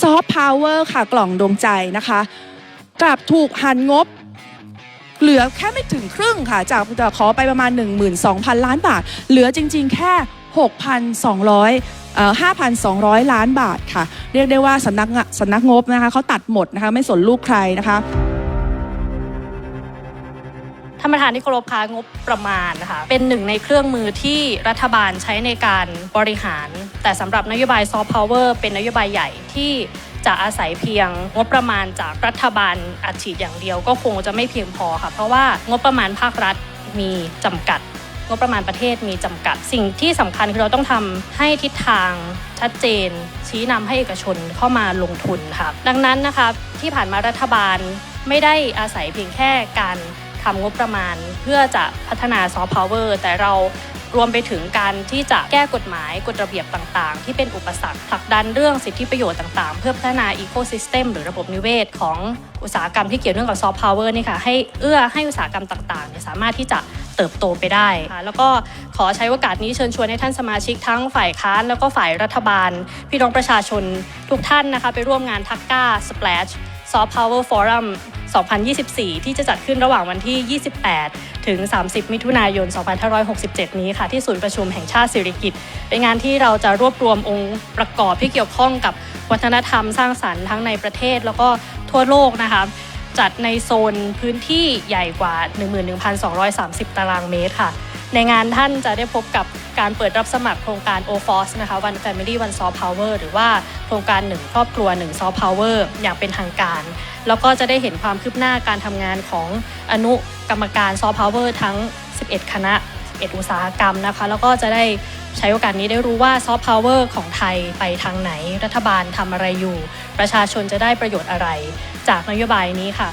ซอฟต์พาวเวอร์ค่ะกล่องดวงใจนะคะกลับถูกหันงบ เหลือแค่ไม่ถึงครึ่งค่ะ จากจะขอไปประมาณ 12,000 ล้านบาท เหลือจริง ๆ แค่ 6,200เอ่อ5,200 ล้านบาทค่ะ เรียกได้ว่าสำนักสำนักงบนะคะเขาตัดหมดนะคะไม่สนลูกใครนะคะ ท่านประธานที่เคารพคะงบประมาณนะคะเป็นหนึ่งในเครื่องมือที่รัฐบาลใช้ในการบริหาร แต่สำหรับนโยบายซอฟต์พาวเวอร์เป็นนโยบายใหญ่ที่จะอาศัยเพียงงบประมาณจากรัฐบาลอัดฉีดอย่างเดียวก็คงจะไม่เพียงพอค่ะ เพราะว่างบประมาณภาครัฐมีจำกัด งบประมาณประเทศมีจำกัด สิ่งที่สำคัญคือเราต้องทำให้ทิศทางชัดเจน ชี้นำให้เอกชนเข้ามาลงทุนค่ะดังนั้นนะคะที่ผ่านมารัฐบาลไม่ได้อาศัยเพียงแค่การ ทำงบประมาณ เพื่อจะพัฒนาซอฟต์พาวเวอร์แต่เรารวมไปถึงการที่จะแก้กฎหมายกฎระเบียบต่างๆ ที่เป็นอุปสรรคผลักดันเรื่องสิทธิประโยชน์ต่างๆ เพื่อพัฒนาอีโคซิสเต็มหรือระบบนิเวศ ของอุตสาหกรรมที่เกี่ยวเนื่องกับซอฟต์พาวเวอร์นี่ค่ะให้เอื้อให้อุตสาหกรรมต่างๆเนี่ยสามารถที่จะเติบโตไปได้ค่ะแล้วก็ขอใช้โอกาสนี้เชิญชวนให้ท่านสมาชิกทั้งฝ่ายค้าน แล้วก็ฝ่ายรัฐบาล พี่น้องประชาชนทุกท่านนะคะไปร่วมงานทักก้าสเปลช Soft Power Forum 2024 ที่จะจัดขึ้นระหว่างวันที่ 28 ถึง 30 มิถุนายน 2567 นี้ค่ะ ที่ศูนย์ประชุมแห่งชาติสิริกิติ์เป็นงานที่เราจะรวบรวมองค์ประกอบที่เกี่ยวข้องกับวัฒนธรรมสร้างสรรค์ทั้งในประเทศแล้วก็ทั่วโลกนะคะจัดในโซนพื้นที่ใหญ่กว่า 11,230 ตารางเมตรค่ะ ในงานท่านจะได้พบกับการเปิดรับสมัครโครงการ OFOS นะคะ One Family One Soft Power หรือว่าโครงการ1ครอบครัว1 Soft Power อย่างเป็นทางการ แล้วก็จะได้เห็นความคืบหน้าการทำงานของอนุกรรมการ Soft Power ทั้ง 11 คณะ 11 อุตสาหกรรมนะคะ แล้วก็จะได้ใช้โอกาสนี้ได้รู้ว่า Soft Power ของไทยไปทางไหน รัฐบาลทำอะไรอยู่ ประชาชนจะได้ประโยชน์อะไร จากนโยบายนี้ค่ะ